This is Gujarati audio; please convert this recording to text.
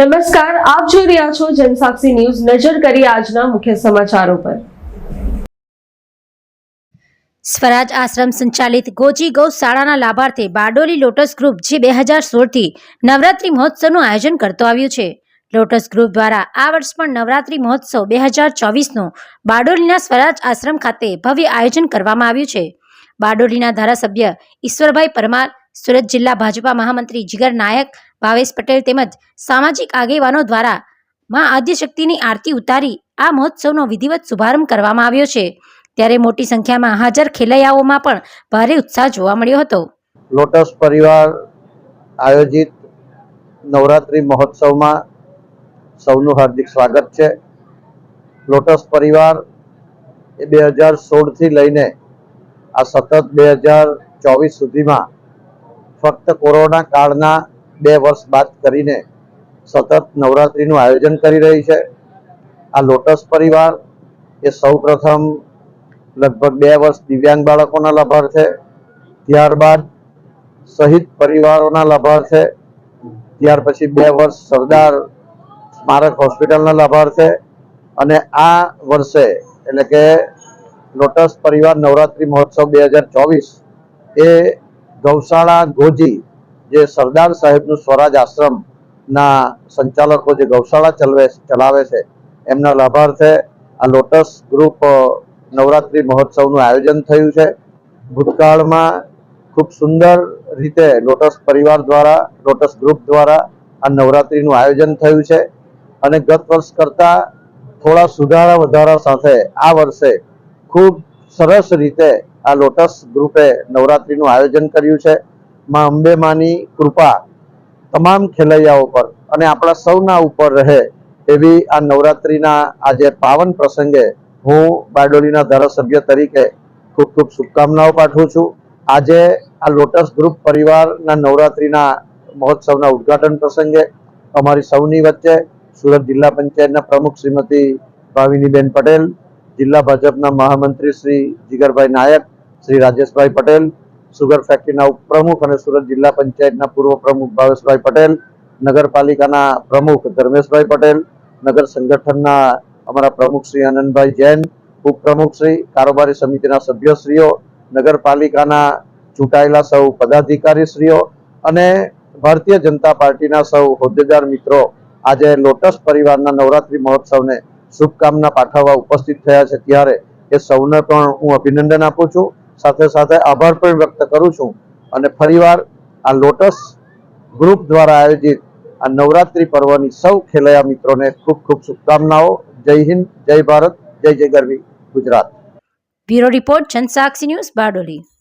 નમસ્કાર, આપ જોઈ રહ્યા છો જનસાક્ષી ન્યૂઝ નજર કરી આજના મુખ્ય સમાચારો પર. સ્વરાજ આશ્રમ સંચાલિત ગોજી ગૌશાળાના લાભાર્થે બારડોલી લોટસ ગ્રુપ જે બે હજાર સોળથી નવરાત્રી મહોત્સવનું આયોજન કરતો આવ્યું છે. લોટસ ગ્રુપ દ્વારા આ વર્ષ પણ નવરાત્રી મહોત્સવ બે હજાર ચોવીસનું બારડોલીના સ્વરાજ આશ્રમ ખાતે ભવ્ય આયોજન કરવામાં આવ્યું છે. બારડોલીના ધારાસભ્ય ઈશ્વરભાઈ પરમાર સુરત જિલ્લા ભાજપા મહામંત્રી જીગર નાયક, ભાવેશ પટેલ તેમજ સામાજિક આગેવાનો દ્વારા માં આદ્યશક્તિની આરતી ઉતારી આ મહોત્સવનો વિધિવત શુભારંભ કરવામાં આવ્યો છે. ત્યારે મોટી સંખ્યામાં હાજર ખેલૈયાઓમાં પણ ભારે ઉત્સાહ જોવા મળ્યો હતો. લોટસ પરિવાર આયોજિત નવરાત્રિ મહોત્સવમાં સૌનું હાર્દિક સ્વાગત છે. લોટસ પરિવાર એ બે હજાર સોળથી લઈને આ સતત બે હજાર ચોવીસ સુધીમાં ફક્ત કોરોના કાળના બે વર્ષ બાદ કરીને સતત નવરાત્રિનું આયોજન કરી રહી છે. આ લોટસ પરિવાર એ સૌ પ્રથમ લગભગ બે વર્ષ દિવ્યાંગ બાળકોના લાભાર્થે, ત્યારબાદ શહીદ પરિવારોના લાભાર્થે, ત્યાર પછી બે વર્ષ સરદાર સ્મારક હોસ્પિટલના લાભાર્થે અને આ વર્ષે એટલે કે લોટસ પરિવાર નવરાત્રિ મહોત્સવ બે હજાર ચોવીસ એ ગૌશાળા ગોજી જે સરદાર સાહેબનું સ્વરાજ આશ્રમના સંચાલકો જે ગૌશાળા ચલવે ચલાવે છે, એમના લાભાર્થે આ લોટસ ગ્રુપ નવરાત્રિ મહોત્સવનું આયોજન થયું છે. ભૂતકાળમાં ખૂબ સુંદર રીતે લોટસ પરિવાર દ્વારા, લોટસ ગ્રુપ દ્વારા આ નવરાત્રિનું આયોજન થયું છે અને ગત વર્ષ કરતાં થોડા સુધારા વધારા સાથે આ વર્ષે ખૂબ સરસ રીતે આ લોટસ ગ્રુપે નવરાત્રિનું આયોજન કર્યું છે. માં અંબે માની કૃપા તમામ ખેલૈયાઓ પર અને આપણા સૌના ઉપર રહે એવી આ નવરાત્રિના આજે પાવન પ્રસંગે હું બારડોલીના ધારાસભ્ય તરીકે ખૂબ ખૂબ શુભકામનાઓ પાઠવું છું. આજે આ લોટસ ગ્રુપ પરિવારના નવરાત્રિના મહોત્સવના ઉદ્ઘાટન પ્રસંગે અમારી સૌની વચ્ચે સુરત જિલ્લા પંચાયતના પ્રમુખ શ્રીમતી ભાવિનીબેન પટેલ જિલ્લા ભાજપના મહામંત્રી શ્રી જીગરભાઈ નાયક, શ્રી રાજેશભાઈ પટેલ, સુગર ફેક્ટરીના ઉપપ્રમુખ અને સુરત જિલ્લા પંચાયતના પૂર્વ પ્રમુખ ભાવેશભાઈ પટેલ, નગરપાલિકાના પ્રમુખ ધર્મેશભાઈ પટેલ, નગર સંગઠનના અમારા પ્રમુખ શ્રી આનંદભાઈ જૈન, ઉપપ્રમુખ શ્રી કારોબારી સમિતિના સભ્યશ્રીઓ, નગરપાલિકાના ચૂંટાયેલા સૌ પદાધિકારીશ્રીઓ અને ભારતીય જનતા પાર્ટીના સૌ હોદ્દેદાર મિત્રો. આજે લોટસ પરિવારના નવરાત્રિ મહોત્સવને શુભકામના પાઠવવા ઉપસ્થિત થયા છે ત્યારે એ સૌને પણ હું અભિનંદન આપું છું. સાથે સાથે આભાર પણ વ્યક્ત કરું છું. અને ફરીવાર આ લોટસ ગ્રુપ દ્વારા આયોજિત આ નવરાત્રિ પર્વની સૌ ખેલૈયા મિત્રોને ખૂબ ખૂબ શુભકામનાઓ. જય હિન્દ, જય ભારત, જય જય Garvi, Gujarat. Bureau report Jansakshi news Bardoli.